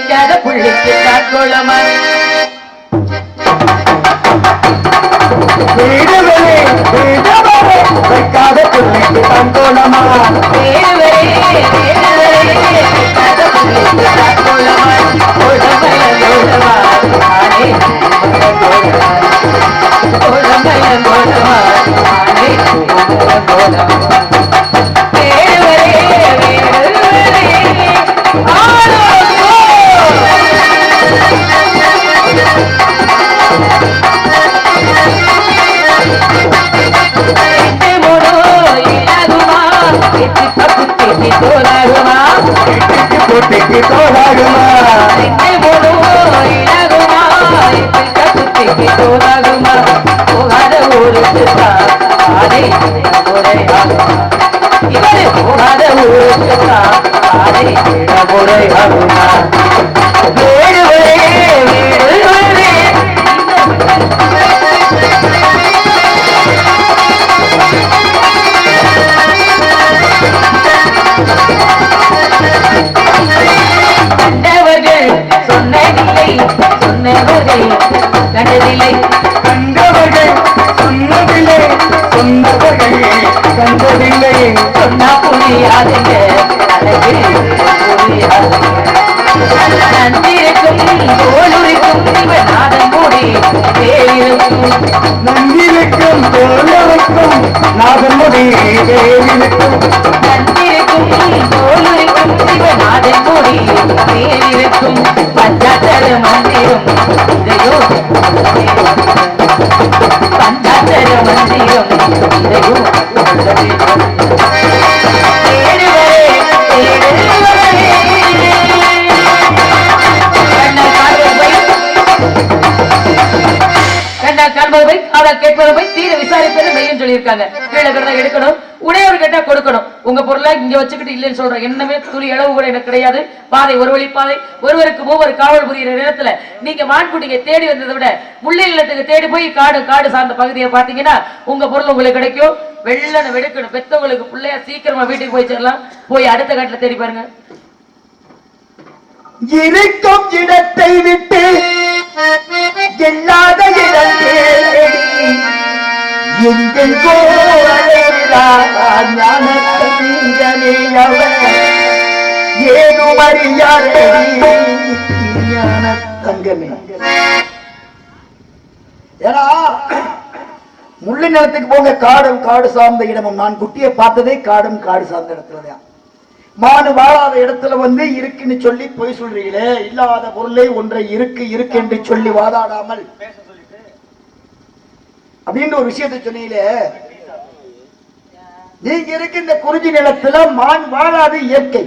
கிடைக்காத புள்ளிக்கு தாக்கோளமா வீடுகளே வீடுகளே வைக்காத புள்ளிக்கு தங்கோலமா கேட்பதை தீர விசாரிப்பதை மெய்யும் சொல்லியிருக்காங்க. கீழே இருக்கிறத எடுக்கணும். உடையவர் கேட்டா கொடுக்கணும். உங்க பொருளா இங்க வச்சுக்கிட்டு இல்லைன்னு சொல்றேன். என்னமே துளி அளவு கூட எனக்கு கிடையாது. பாதை ஒரு வழி பாதை ஒருவருக்கு மூவர் காவல் புரிகிற நேரத்துல நீங்க மான்குட்டிங்க தேடி வந்ததை விட முல்லை நிலத்துக்கு தேடி போய் காடு காடு சார்ந்த பகுதியை பாத்தீங்கன்னா உங்க பொருள் உங்களுக்கு கிடைக்கும். வெள்ளனை வெடுக்கணும். பெத்தவங்களுக்கு பிள்ளையா சீக்கிரமா வீட்டுக்கு போய் சேரலாம். போய் அடுத்த காட்டுல தேடி பாருங்க. இருக்கும் இடத்தை விட்டு எல்லாத இடம் எங்கள் எங்கெங்கோ அலைகிறார் ஏன்னா முள்ளு நிலத்துக்கு போங்க. காடும் காடு சார்ந்த இடமும். நான் குட்டியை பார்த்ததே காடும் காடு சார்ந்த இடத்துலதான் மானு வாழாத இடத்துல வந்து இருக்குன்னு சொல்லி பொய் சொல்றீங்களே. இல்லாத பொருளை ஒன்றை இருக்கு இருக்கு என்று சொல்லி வாதாடாமல். அப்படின்ற ஒரு விஷயத்தை சொன்னீங்களே. நீங்க இருக்கின்ற இந்த குறிஞ்சி நிலத்துல மான் வாழாது இயற்கை.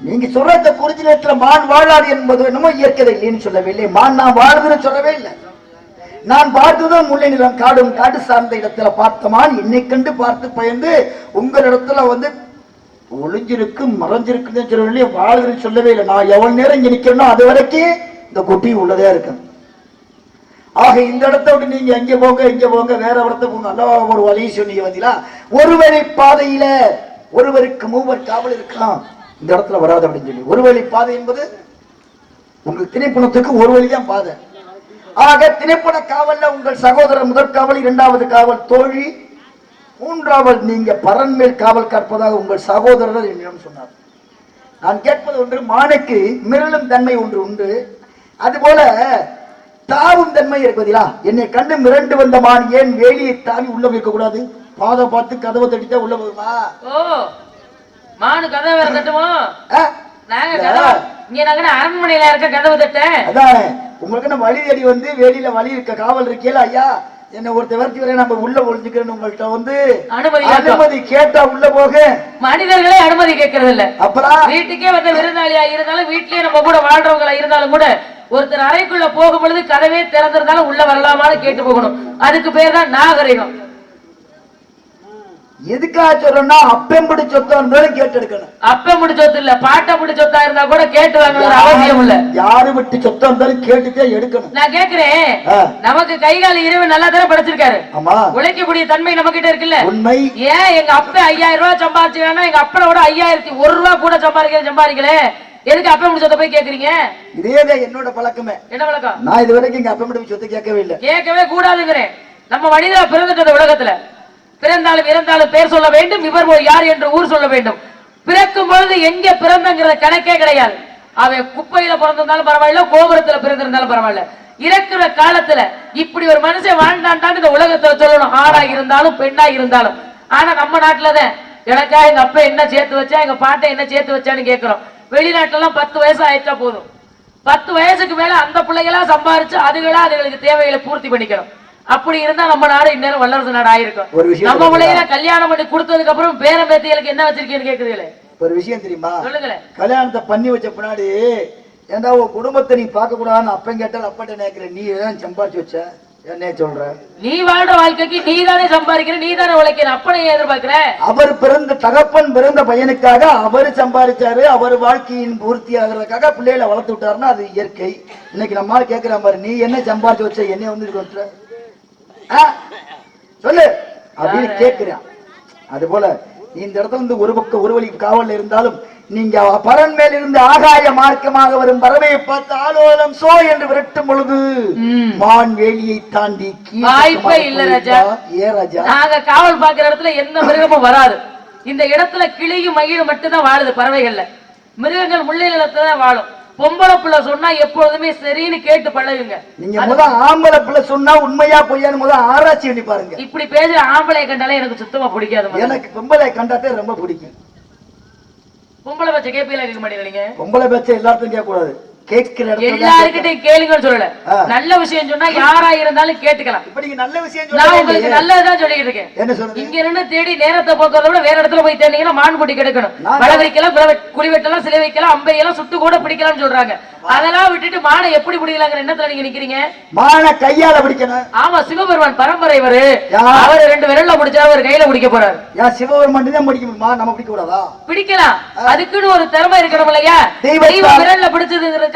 நீங்க சொல்ற இந்த குறிஞ்சி நிலத்துல மான் வாழாது என்பது என்னமோ இயற்கை இல்லைன்னு சொல்லவில்லை. மான் நான் வாழுதுன்னு சொல்லவே இல்லை. நான் பார்த்ததும் முல்லை நிலம் காடும் காடு சார்ந்த இடத்துல பார்த்த மான் என்னை கண்டு பார்த்து பயந்து உங்களிடத்துல வந்து ஒளிஞ்சிருக்கு மறைஞ்சிருக்குன்னு சொல்லவில்லை வாழ்கிறேன்னு சொல்லவே இல்லை. நான் எவ்வளவு நேரம் இங்க நிக்கிறேனோ அது வரைக்கும் இந்த குட்டி உள்ளதே இருக்கேன் ஆக இந்த இடத்த விட்டு நீங்க எங்க போங்க இங்க போங்க வேற இடத்த போங்க அல்லவா ஒரு வழி சொன்னீங்க வந்தீங்களா ஒரு பாதையில ஒருவருக்கு மூவர் காவல் இருக்கலாம். இந்த இடத்துல வராது அப்படின்னு சொல்லி. ஒரு வழி பாதை என்பது உங்கள் திணைப்பணத்துக்கு ஒரு வழிதான் பாதை. ஆக திணைப்பட காவல்ல உங்கள் சகோதரர் முதற் காவல் இரண்டாவது காவல் தோழி மூன்றாவது நீங்க பரன்மேல் காவல் காப்பதாக உங்கள் சகோதரர் என்னிடம் சொன்னார். நான் கேட்பது ஒன்று மானுக்கு மிரளும் தன்மை ஒன்று உண்டு. அதுபோல தாவும் தன்மை இருக்குதிலா என்னை கண்டு மிரண்டு வந்த மான் ஏன் வேலியை தாவி உள்ள வைக்க கூடாது? பாதை பார்த்து கதவை தட்டிட்டா உள்ள போகுமா ஓ மானு கதவை வேற தட்டுமோ? நாங்க கதவை இங்க நாங்க அரண்மனையில இருக்க கதவு தட்ட அதானே. உங்களுக்கு என்ன வழி தேடி வந்து வேலியில வழி இருக்க காவல் இருக்கீல ஐயா? என்ன ஒருத்தர் வரத்தி வரை நம்ம உள்ள ஒழிஞ்சுக்கிறேன்னு உங்கள்ட்ட வந்து. அனுமதி கேட்டா உள்ள போக. மனிதர்களே அனுமதி கேட்கறது இல்ல அப்புறம் வீட்டுக்கே வந்த விருந்தாளியா இருந்தாலும் வீட்லயே நம்ம கூட வாழ்றவங்களா இருந்தாலும் கூட ஒருத்தர் அறைக்குள்ள போகும் பொழுது கதவே திறந்திருந்தாலும் உள்ள வரலாமான்னு கேட்டு போகணும். அதுக்கு பேர் தான் நாகரிகம். எதுக்காக சொல்றேன்னா அப்பெம்படி சொத்தா இருந்தாலும் கேட்டு எடுக்கணும் அப்ப முடிச்சொத்து இல்ல பாட்ட முடிச்சொத்தா இருந்தா கூட கேட்டு வாங்கணுங்கிற அவசியம் இல்ல. யாரு விட்டு சொத்தா இருந்தாலும் கேட்டுட்டே எடுக்கணும். நான் கேக்குறேன். நமக்கு கை கால் இறைவன் நல்லா தானே படைச்சிருக்காரு. ஆமா. உழைக்கக்கூடிய தன்மை நம்ம கிட்ட இருக்குல்ல. உண்மை. ஏன் எங்க அப்பா ஐயாயிரம் ரூபாய் சம்பாதிச்சாங்கன்னா எங்க அப்பனோட ஐயாயிரத்தி ஒரு ரூபா கூட சம்பாதிக்கிற சம்பாதிக்கல. எதுக்கு அப்பா முடிச்சத போய் கேக்குறீங்க? இதேதான் என்னோட பழக்கமே. என்ன வழக்கம் நான் இது வரைக்கும் எங்க அப்பெம்படி சொத்து கேட்கவே இல்லை. கேட்கவே கூடாதுங்கிறேன். நம்ம மனிதா பிறந்துட்டது உலகத்துல. பிறந்தாலும் இறந்தாலும் பேர் சொல்ல வேண்டும் இவர் யார் என்று ஊர் சொல்ல வேண்டும். பிறக்கும் பொழுது எங்க பிறந்தங்கிற கணக்கே கிடையாது. அவன் குப்பையில பிறந்திருந்தாலும் பரவாயில்ல கோபுரத்துல பிறந்திருந்தாலும் பரவாயில்ல. இறக்குற காலத்துல இப்படி ஒரு மனுஷன் வாழ்ந்தான்டான்னு இந்த உலகத்துல சொல்லணும். ஆணா இருந்தாலும் பெண்ணா இருந்தாலும். ஆனா நம்ம நாட்டுலதான் எனக்கா எங்க அப்பா என்ன சேர்த்து வச்சா எங்க பாட்டை என்ன சேர்த்து வச்சான்னு கேக்குறோம். வெளிநாட்டுல எல்லாம் பத்து வயசு ஆயிட்டா போதும். பத்து வயசுக்கு மேல அந்த பிள்ளைகளா சம்பாரிச்சு அதுகளா அதுகளுக்கு தேவைகளை பூர்த்தி பண்ணிக்கணும். அப்படி இருந்தா நம்ம நாடு இந்நேரம் வல்லரசு நாடு ஆயிருக்கும் நம்ம பிள்ளைகள கல்யாணம் பண்ணி கொடுத்ததுக்கு அப்புறம் பேர பேத்திகளுக்கு என்ன வச்சிருக்கீங்கன்னு கேக்குறீங்களே? ஒரு விஷயம் தெரியுமா? சொல்லுங்களேன் கல்யாணத்தை பண்ணி வச்ச பின்னாடி ஏண்டா உன் குடும்பத்தை நீ பார்க்க கூடாதுன்னு அப்பன் கேட்டால் அப்பாட்ட நேக்குற நீ ஏன் சம்பாதிச்சு வச்ச? என்ன சொல்ற? நீ வாழ்ற வாழ்க்கைக்கு நீ தானே சம்பாதிக்கிற நீ தானே உழைக்கிற அப்பனை எதிர்பார்க்கிற? அவர் பிறந்த தகப்பன் பிறந்த பையனுக்காக அவர் சம்பாதிச்சாரு அவர் வாழ்க்கையின் பூர்த்தி ஆகிறதுக்காக பிள்ளைகளை வளர்த்து விட்டாருன்னா அது இயற்கை. இன்னைக்கு நம்ம ஆள் கேட்கிற மாதிரி நீ என்ன சம்பாதிச்சு வச்ச என்ன வந்து? ஆ? சொல்லு. அப்படின்னு கேட்கிறான் அது போல இந்த இடத்துல இருந்து ஒரு பக்கம் ஒரு வழி காவல்ல இருந்தாலும் நீங்க பரன் மேல் இருந்து ஆகாய மார்க்கமாக வரும் பறவையை பார்த்து ஆலோலம் சோ என்று விரட்டும் பொழுது. மான் வேலியை தாண்டி வாய்ப்பே இல்ல ராஜா. ஏ ராஜா. நாங்க காவல் பாக்குற இடத்துல எந்த மிருகமும் வராது. இந்த இடத்துல கிளியும் மயிலும் மட்டும்தான் வாழுது பறவைகள்ல. மிருகங்கள் முல்லை நிலத்துல தான் வாழும். பொம்பளை பிள்ளை சொன்னா எப்பொழுதுமே சரின்னு கேட்டு பழகுங்க. நீங்க முத ஆம்பளை பிள்ளை சொன்னா உண்மையா பொய்யான்னு முத ஆராய்ச்சி பண்ணி பாருங்க. இப்படி பேசுற ஆம்பளை கண்டாலே எனக்கு சுத்தமா பிடிக்காது. எனக்கு பொம்பளை கண்டாத்தே ரொம்ப பிடிக்கும். பொம்பளை பச்சை கேப்பீங்களா கேட்க மாட்டீங்க நீங்க பொம்பளை பேச்ச எல்லாத்தையும் கேட்க கூடாது கேட்கிற இடத்துல கேளுங்கன்னு சொல்லல. நல்ல விஷயம் சொன்னா யாரா இருந்தாலும் கேட்டுக்கலாம். இப்ப நீங்க நல்ல விஷயம் நான் சொல்லவே உங்களுக்கு இல்லையே. நல்லதுதான் சொல்லிட்டு இருக்கேன். என்ன சொல்றது? இங்க இருந்து தேடி நேரத்தை போக்குறத விட வேற இடத்துல போய் தேடிங்கன்னா மான் குட்டி கிடைக்கணும். நான் வலை வைக்கலாம் குலை வெட்- குழி வெட்டலாம் சிலை வைக்கலாம் அம்பையெல்லாம் சுட்டு கூட பிடிக்கலாம்னு சொல்றாங்க. அதெல்லாம் விட்டுட்டு மானை எப்படி பிடிக்கலாங்கிற எண்ணத்துல நீங்க நிக்கிறீங்க? மான கையால பிடிக்கணும். ஆமா சிவபெருமான் பரம்பரை இவரு? அவர் ரெண்டு விரல்ல பிடிச்சா அவர் கையில பிடிக்க போறாரு. ஏன் சிவபெருமான் தான் பிடிக்க முடியுமா. நம்ம பிடிக்க கூடாதா? பிடிக்கலாம். அதுக்குன்னு ஒரு திறமை இருக்கணும் இல்லையா. தெய்வ விரல்ல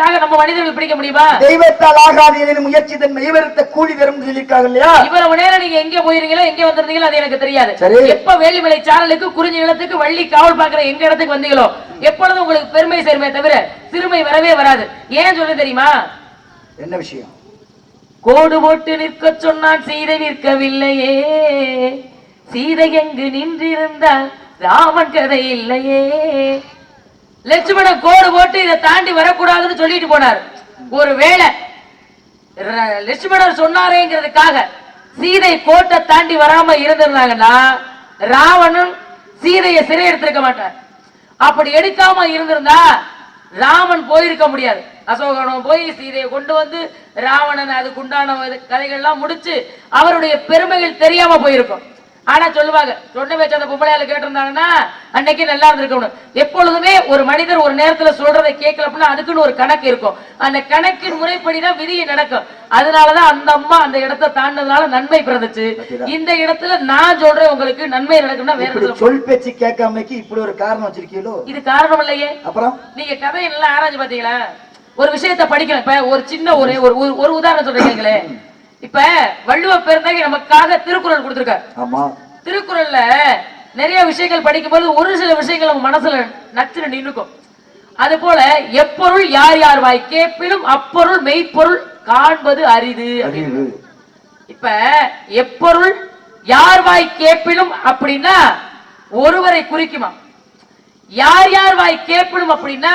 பிடிச்சதுங்கிறதுக்காக நம்ம மனிதர்கள் பிடிக்க முடியுமா? தெய்வத்தால் ஆகாது எனினும் முயற்சி தன் மெய்வருத்த கூலி தரும் சொல்லியிருக்காங்க இல்லையா? இவ்வளவு நேரம் நீங்க எங்க போயிருந்தீங்களோ எங்க வந்திருந்தீங்களோ அது எனக்கு தெரியாது. எப்ப வேலிமலை சாரலுக்கு குறிஞ்சி நிலத்துக்கு வள்ளி காவல் பாக்குற எங்க இடத்துக்கு வந்தீங்களோ எப்பொழுதும் உங்களுக்கு பெருமை சேர்மே தவிர சிறுமை வரவே வராது. ஏன் சொல்ல தெரியுமா? என்ன விஷயம்? கோடு போட்டு நிற்க சொன்னான் சீதை நிற்கவில்லையே. சீதை எங்கு நின்றிருந்தால் ராமன் கதை இல்லையே. லட்சுமணன் கோடு போட்டு இதை தாண்டி வரக்கூடாதுன்னு சொல்லிட்டு போனார். ஒரு வேளை லட்சுமணர் சொன்னாரேங்கிறதுக்காக சீதை கோட்டை தாண்டி வராம இருந்திருந்தாங்கன்னா ராவணன் சீதையை சிறை எடுத்திருக்க மாட்டார். அப்படி எடுக்காம இருந்திருந்தா ராமன் போயிருக்க முடியாது. அசோகனம் போய் சீதையை கொண்டு வந்து ராவணன் அதுக்குண்டான கதைகள்லாம் முடிச்சு அவருடைய பெருமைகள் தெரியாம போயிருக்கும். ஆனா சொல்லுவாங்க சொன்ன பேச்சு அந்த பொம்பளையால கேட்டிருந்தாங்கன்னா அன்னைக்கு நல்லா இருந்திருக்கணும். எப்பொழுதுமே ஒரு மனிதர் ஒரு நேரத்துல சொல்றதை கேட்கல அப்படின்னா அதுக்குன்னு ஒரு கணக்கு இருக்கும். அந்த கணக்கின் முறைப்படிதான் விதியை நடக்கும். அதனாலதான் அந்த அம்மா அந்த இடத்தை தாண்டதுனால நன்மை பிறந்துச்சு. இந்த இடத்துல நான் சொல்றேன் உங்களுக்கு நன்மை நடக்கும்னா வேற சொல் பேச்சு கேட்காமக்கு இப்படி ஒரு காரணம் வச்சிருக்கீங்களோ? இது காரணம் இல்லையே. அப்புறம்? நீங்க கதையை நல்லா ஆராய்ச்சி பாத்தீங்களா ஒரு விஷயத்தை படிக்கலாம் இப்ப ஒரு சின்ன ஒரு ஒரு ஒரு- ஒரு உதாரணம் சொல்றீங்களே இப்ப வள்ளுவ பெருந்தகை நமக்காக திருக்குறள் கொடுத்திருக்காரு. திருக்குறள்ல நிறைய விஷயங்கள் படிக்கும்போது ஒரு சில விஷயங்கள் நம்ம மனசுல நச்சுன்னு நின்னுக்கும். அது போல எப்பொருள் யார் யார் வாய் கேட்பினும் அப்பொருள் மெய்ப்பொருள் காண்பது அரிது அப்படின்னு. இப்ப எப்பொருள் யார் வாய் கேட்பினும் அப்படின்னா ஒருவரை குறிக்குமா? யார் யார் வாய் கேட்பினும் அப்படின்னா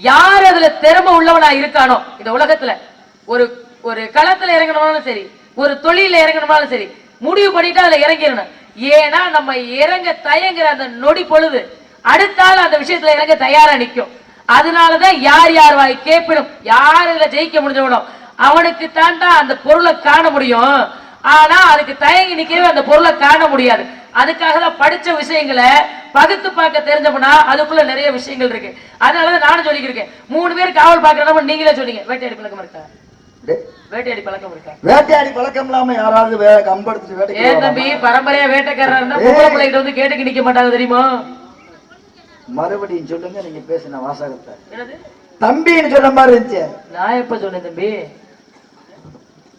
யார் அதுல திறமை உள்ளவனா இருக்கானோ? இந்த உலகத்துல ஒரு ஒரு களத்துல இறங்கணும்னாலும் சரி ஒரு தொழில இறங்கணும்னாலும் சரி முடிவு பண்ணிட்டு அதுல இறங்கிடணும். ஏன்னா நம்ம இறங்க தயங்குற அந்த நொடி பொழுது அடுத்த ஆள் அந்த விஷயத்துல இறங்க தயாரா நிக்கும். அதனாலதான் யார் யார் வாய் கேப்பிடும் யார் இதுல ஜெயிக்க முடிஞ்சவனோ அவனுக்கு தாண்டா அந்த பொருளை காண முடியும். ஆனா அதுக்கு தயங்கி நிக்கவே அந்த பொருளை காண முடியாது. அதுக்காக தான் படிச்ச விஷயங்களை பகுத்து பார்க்க தெரிஞ்சோம்னா அதுக்குள்ள நிறைய விஷயங்கள் இருக்கு. அதனாலதான் நானும் சொல்லிக்கிருக்கேன் மூணு பேர் காவல் பார்க்கறதா நீங்களே சொல்லிங்க வேட்டையாடி பழக்கம் இருக்கா வேட்டையாடி பழக்கம் இருக்கா? வேட்டையாடி பழக்கம் இல்லாம யாராவது வேற கம்பெடுத்து ஏன் வேட்டைக்கு தம்பி? பரம்பரையா வேட்டைக்காரர் இருந்தா பிள்ளைகிட்ட வந்து கேட்டுக்கு நிக்க மாட்டாங்க தெரியுமா? மறுபடியும் சொல்லுங்க நீங்க பேசின வாசகத்தை. தம்பின்னு சொன்ன மாதிரி இருந்துச்சு. நான் எப்ப சொன்னேன் தம்பி?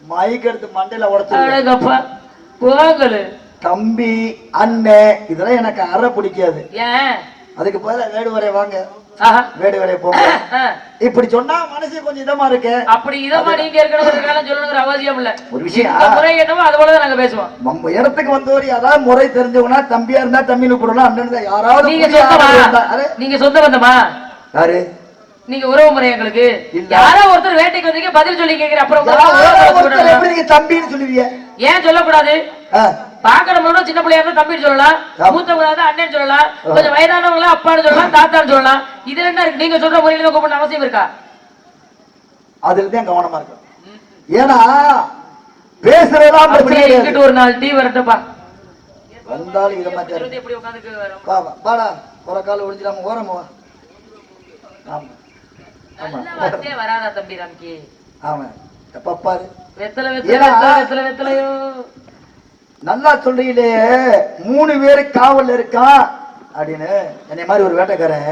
மைக் எடுத்து மண்டையில உடச்சு போங்கலு தம்பி அண்ணன் இதெல்லாம் எனக்கு அற பிடிக்காது. ஏன்? அதுக்கு பதிலா வேடு வரை வாங்க. வேடு வரை போங்க. இப்படி சொன்னா மனசு கொஞ்சம் இதமா இருக்கு. அப்படி இதமா நீங்க இருக்கணும் சொல்லணுங்கிற அவசியம் இல்ல. ஒரு விஷயம். முறை என்னவோ அது போலதான் நாங்க பேசுவோம். நம்ம இடத்துக்கு வந்தவர் யாராவது முறை தெரிஞ்சவனா தம்பியா இருந்தா தம்பின்னு கூடலாம் அண்ணன் யாராவது நீங்க சொந்தமா? நீங்க சொந்த பந்தமா யாரு? நீங்க உறவு முறை எங்களுக்கு. யாரோ ஒருத்தர் வேட்டைக்கு வந்தீங்க பதில் சொல்லி கேக்குற அப்புறம். எப்படி நீங்க தம்பின்னு சொல்லுவீங்க? ஏன் சொல்லக்கூடாது? பாக்கணும்னா சின்ன பிள்ளையா இருந்தா தம்பின்னு சொல்லலாம். மூத்தவங்களா இருந்தா அண்ணன் சொல்லலாம். கொஞ்சம் வயதானவங்களா அப்பான்னு சொல்லலாம் தாத்தான்னு சொல்லலாம். இதுல என்ன இருக்கு? நீங்க சொல்ற முறையில தான் கூப்பிடணும் அவசியம் இருக்கா? அதுல தான் கவனமா இருக்கும் ஏன்னா பேசுறதெல்லாம் பிரச்சனை. இங்கிட்டு ஒரு நாள் டீ வரட்டுப்பா வந்தாலும் இதை மாதிரி எப்படி உட்காந்துக்கு வாடா. ஒரு கால் ஒழிஞ்சிடாம ஓரமா ஆமா. வராதா தம்பி ராம்கி? ஆமா. எப்ப பாரு வெத்தலை வெத்தலை வெத்தலையோ? நல்லா சொல்றீங்களே மூணு பேரு காவல் இருக்கான் அப்படின்னு. என்னை மாதிரி ஒரு வேட்டைக்காரன்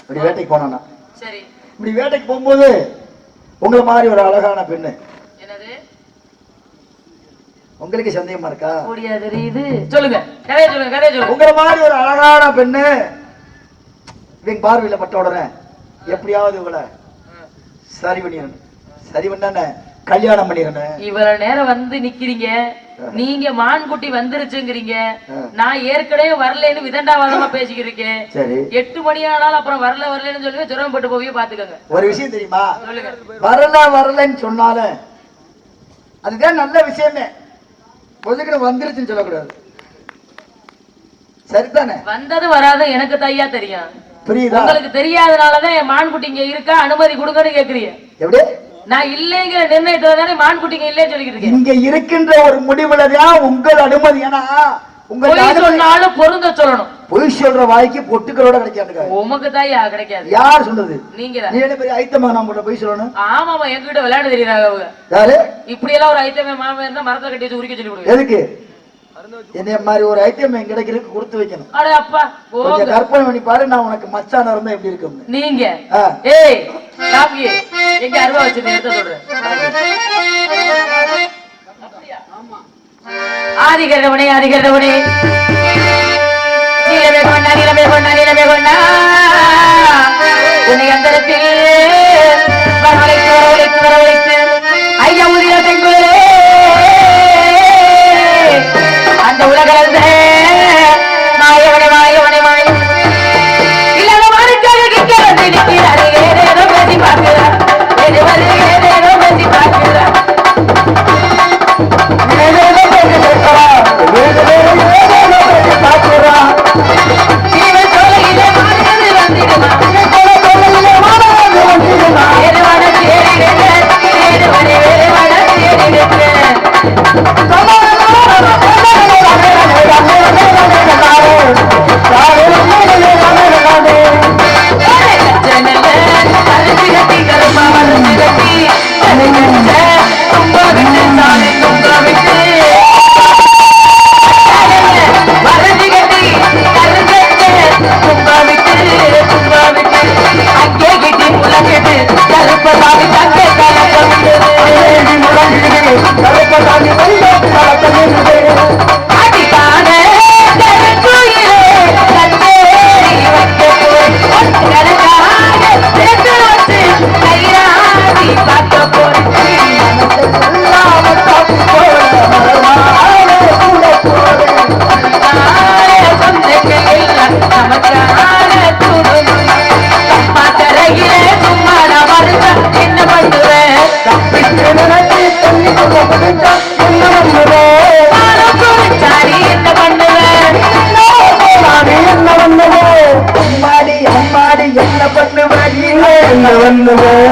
இப்படி வேட்டைக்கு போனானா. இப்படி வேட்டைக்கு போகும்போது உங்களை மாதிரி ஒரு அழகான பெண்ணு. உங்களுக்கு சந்தேகமா இருக்கா? சொல்லுங்க. உங்களை மாதிரி ஒரு அழகான பெண்ணு. இவங்க பார்வையில பட்ட உடனே எப்படியாவது இவளை சரி பண்ணிடணும். சரி பண்ணானே. கல்யாணம் பண்ணிடணும் இவ்வளவு நேரம் வந்து நிக்கிறீங்க. நீங்க மான்குட்டி வந்துருச்சுங்கிறீங்க. ஆ. நான் ஏற்கனவே வரலைன்னு விதண்டாவாதமா பேசிக்கிறீங்க சரி. எட்டு மணி ஆனாலும் அப்புறம் வரல வரலன்னு சொல்லி ஜுரம் போவியே பாத்துக்கோங்க. ஒரு விஷயம் தெரியுமா? சொல்லுங்க. வரல வரலன்னு சொன்னாலும் அதுதான் நல்ல விஷயமே. பொதுக்கிட வந்துருச்சுன்னு சொல்லக்கூடாது. சரிதானே? வந்தது வராது எனக்கு தையா தெரியும். புரியுதா? உங்களுக்கு தெரியாதனாலதான் என் மான்குட்டி இங்க இருக்கா? அனுமதி கொடுங்கன்னு கேக்குறீங்க. எப்படி? நான் இல்லைங்கிற நிர்ணயத்துல தானே மான்குட்டிங்க இல்லைன்னு சொல்லிக்கிட்டு இருக்கேன். இங்க இருக்கின்ற ஒரு முடிவுல தான் உங்கள் அனுமதி. ஏன்னா உங்க சொன்னாலும் பொருந்த சொல்லணும். பொய் சொல்ற வாய்க்கு பொட்டுக்களோட கிடைக்காதுங்க. உமக்கு தாயா கிடைக்காது. யார் சொன்னது நீங்க ஐத்தமா நான் உங்கள்ட்ட பொய் சொல்லணும்? ஆமாமா என்கிட்ட விளையாட தெரியுறாங்க அவங்க. யாரு? இப்படி எல்லாம் ஒரு ஐட்டமே மாமா இருந்தா மரத்தை கட்டி உரிக்க சொல்லி கொடுங்க எதுக்கு? என்னைய மாதிரி ஒரு ஐட்டம் என் கிடைக்கிறதுக்கு கொடுத்து வைக்கணும். அட அப்பா கொஞ்சம் போங்க கற்பனை பண்ணி பாரு நான் உனக்கு மச்சான இருந்தா எப்படி இருக்கும் நீங்க. ஏய் காப்பி எங்க அருவா வச்சு எடுத்து சொல்றேன் ஆதிகரவனே ஆதிகரவனே. நீலமே கொண்டா நீலமே கொண்டா நீலமே கொண்டா. உன்னை அந்தரத்தில் வரவழைத்து வரவழைத்து வரவழைத்து. ஐயா உதிர செங்குலே அந்த உலகளந்த என்ன பண்ணுவேன் மாடி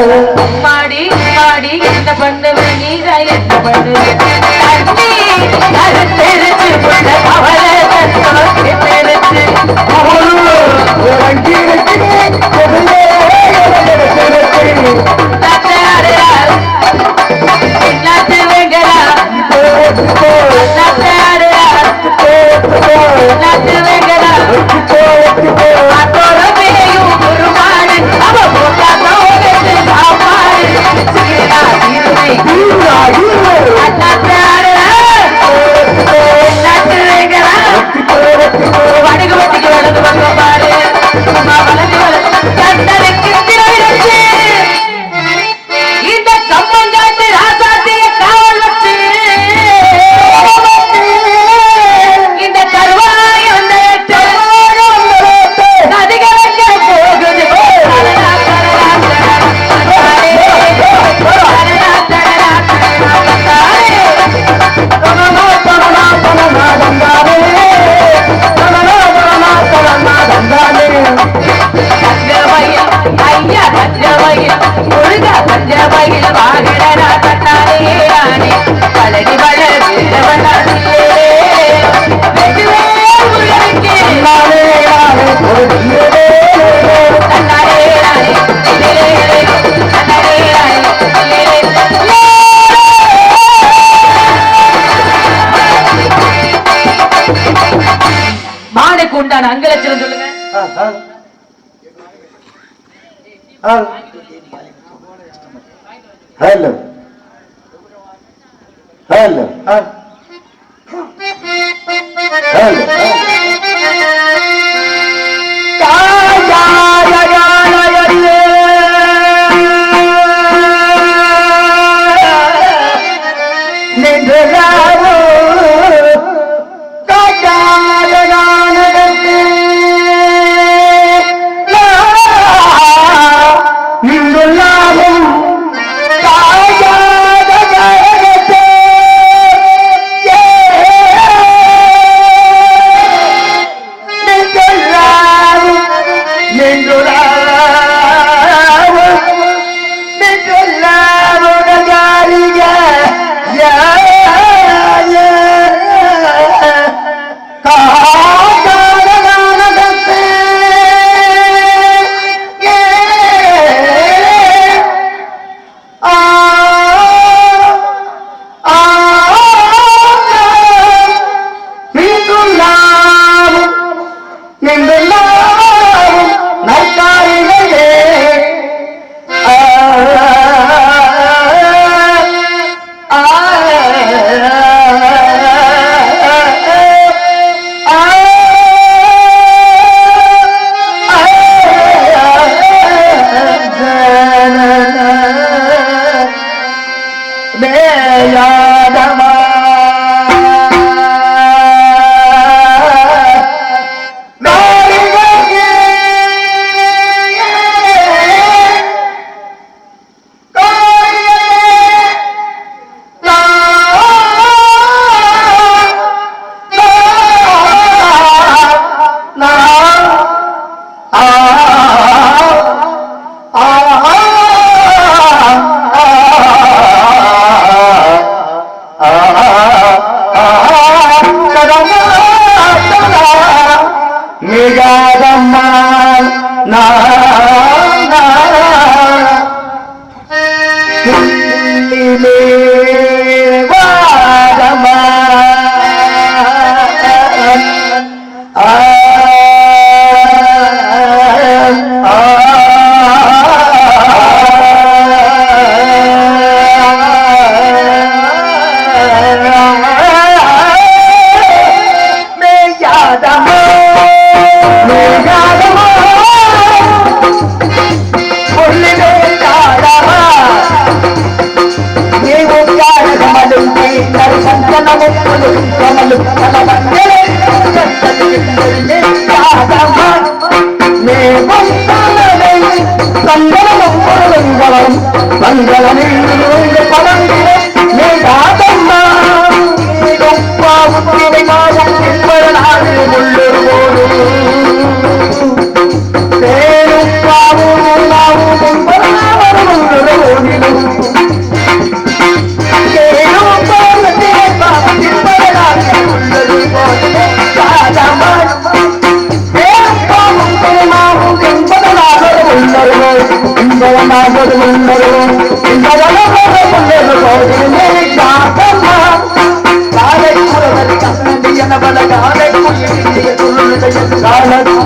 உண்டான அங்க லட்சணம் சொல்லுங்க. ஹலோ ஹலோ ஹலோ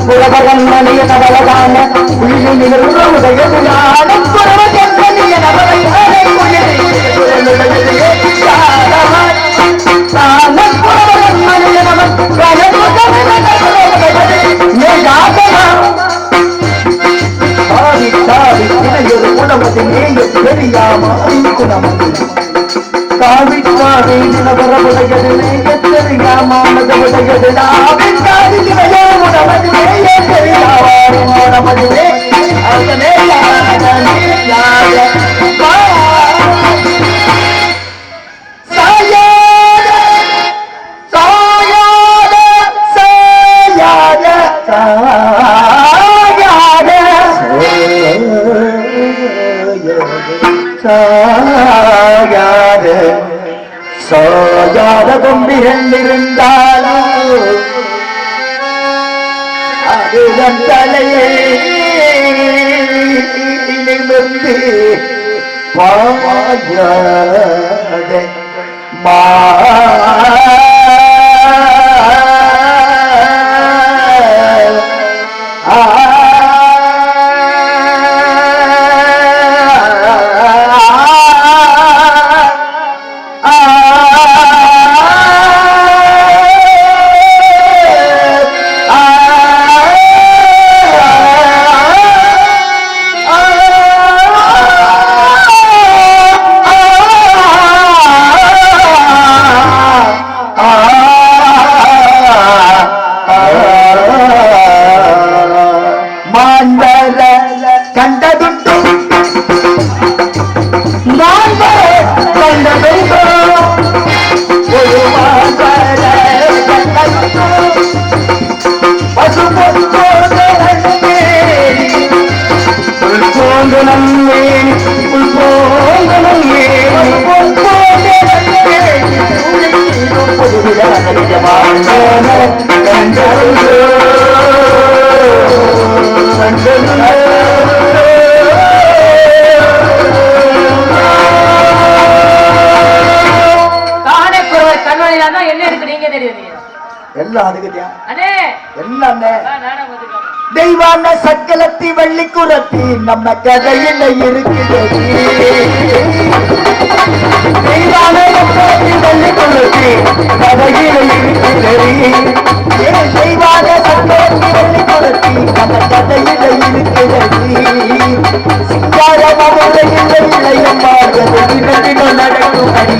உலகவன் மணிய நவலதான உயிரின் உதய நமது மேய தெரியாமல் நமது இருக்கு நீங்க தெரியுது எல்லாம் அதுக்குதான் அண்ணே! எல்லாம். தெய்வான சக்கலத்தி வள்ளி குரத்தி நம்ம கதையில இருக்குது. தெய்வான சக்கலத்தி வள்ளி குரத்தி கதையில இருக்குது. தெய்வான சக்கலத்தி வள்ளி குரத்தி நம்ம கதையில இருக்குது. சிங்கார மதுரையில் இளையம்மா இரண்டு நடக்கும் அடி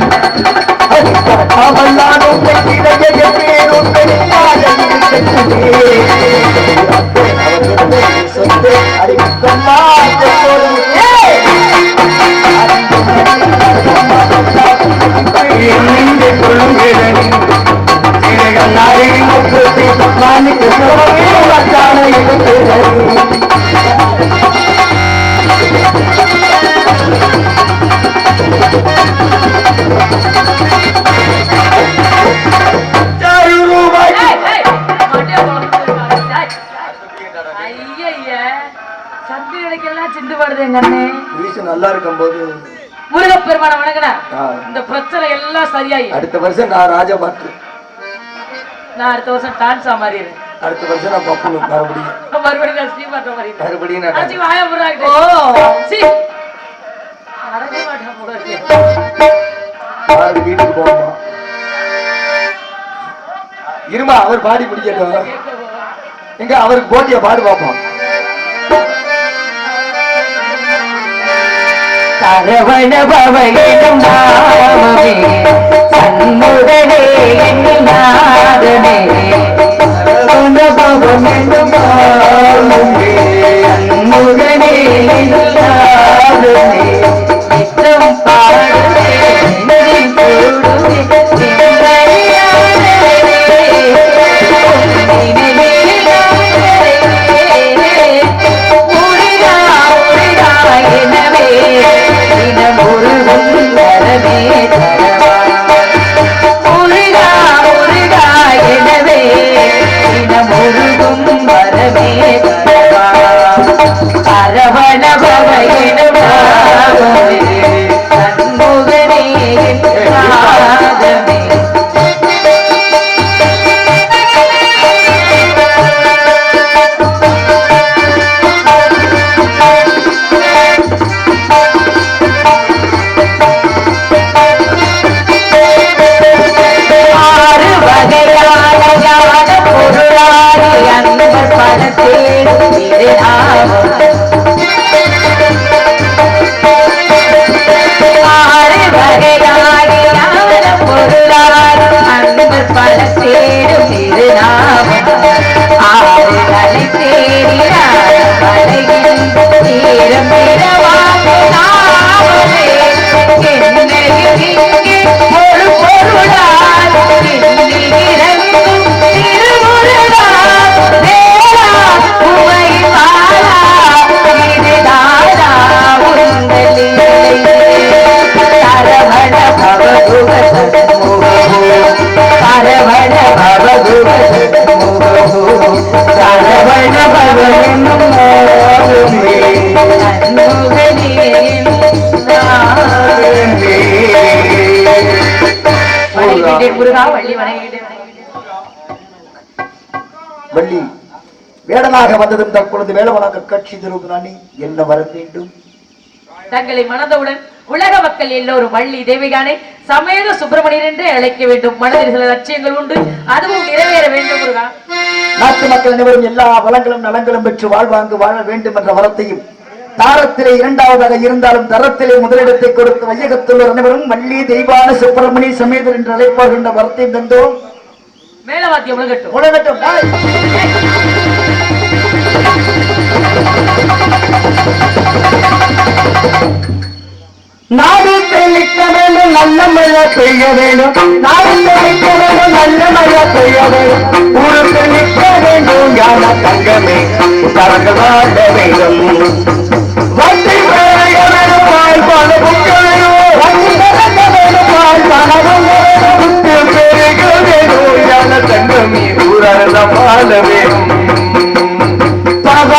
இந்த பிரச்சனை எல்லாம் சரியாயி. அடுத்த வருஷம் நான் ராஜா பாட்டு நான் அடுத்த வருஷம் டான்ஸா மாறிடுறேன். அடுத்த வருஷம் நான் பப்பு மறுபடியும். மறுபடியும் நான் ஸ்ரீமாட்ட மாறிடுறேன். மறுபடியும் நான் வாய முறாங்க ஓ. சி. போல இருக்கு. யாரு வீட்டுக்கு போகணுமா? இருமா அவர் பாடி முடிக்கட்டும். எங்க அவருக்கு போட்டிய பாடு பார்ப்போம் சரவண பவயிடம் நாமமே. சண்முகனே வேடனாக வந்ததும் தற்பொழுது வேலவனாக கட்சி திரும்பி என்ன வர வேண்டும்? தங்களை மணந்தவுடன் உலக மக்கள் எல்லோரும் வள்ளி தேவிகானை சமேத சுப்பிரமணியன் என்றே அழைக்க வேண்டும். மனதில் சில லட்சியங்கள் உண்டு. அதுவும் நிறைவேற வேண்டும் முருகா. நாட்டு மக்கள் அனைவரும் எல்லா வளங்களும் நலங்களும் பெற்று வாழ்வாங்கு வாழ வேண்டும் என்ற வரத்தையும் தாரத்திலே இரண்டாவதாக இருந்தாலும் தரத்திலே முதலிடத்தை கொடுத்து வையகத்துள்ள அனைவரும் வள்ளி தெய்வான சுப்பிரமணிய சமேதர் என்று அழைப்பார்கள் வரத்தையும் தந்தோம். மேலவாத்தியம் உலகட்டும். நாய். நாடு தெளிக்க வேண்டும் நல்ல மழை பெய்ய வேண்டும். நாடு தெளிக்க வேண்டும் நல்ல மழை பெய்ய வேண்டும். ஊரு தெளிக்க வேண்டும் ஞான தங்கமே? தரங்க வாழ வேண்டும். வண்டி பெய்ய வேண்டும் பால் பணமும் கிடையும் வண்டி பெய்ய வேண்டும் பால் பணமும் கிடையும் பெருக வேண்டும் வாழ வேணும் பகமான உணர்ந்து வச்சு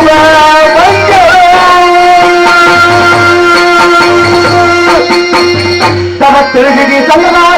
மங்களம் சுப மங்களம் தவ திருகிரி சங்கரா சுவாமி